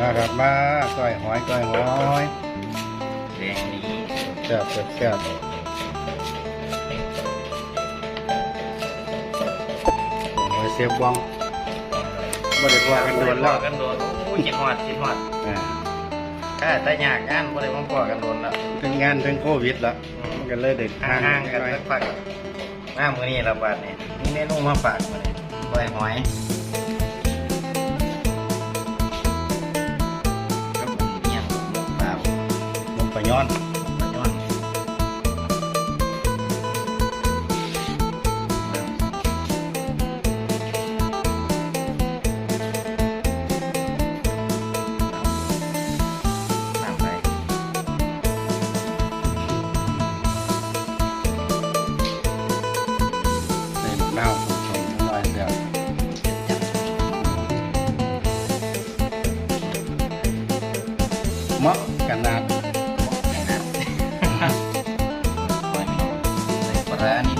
มาครับมาก้อยหอยก้อยหอยแดงนี้แซ่บแซ่บแซ่บหอยเสียบวังไม่ได้ว่ากันโดนแล้วกันโดนโอ้ยจิตหอดจิตหอดอ่าถ้าแต่ยากงานบ่ได้มาพอกันโดนแล้วทั้งงานทั้งโควิดละมันก็เลยเด็กห่างๆกันสักพักหน้ามื้อนี้ละบาดนี่มีเมนูมาฝากมื้อนี้ก้อยหอย อนปลาย่เน่าผสมน้เดียมาะ Rani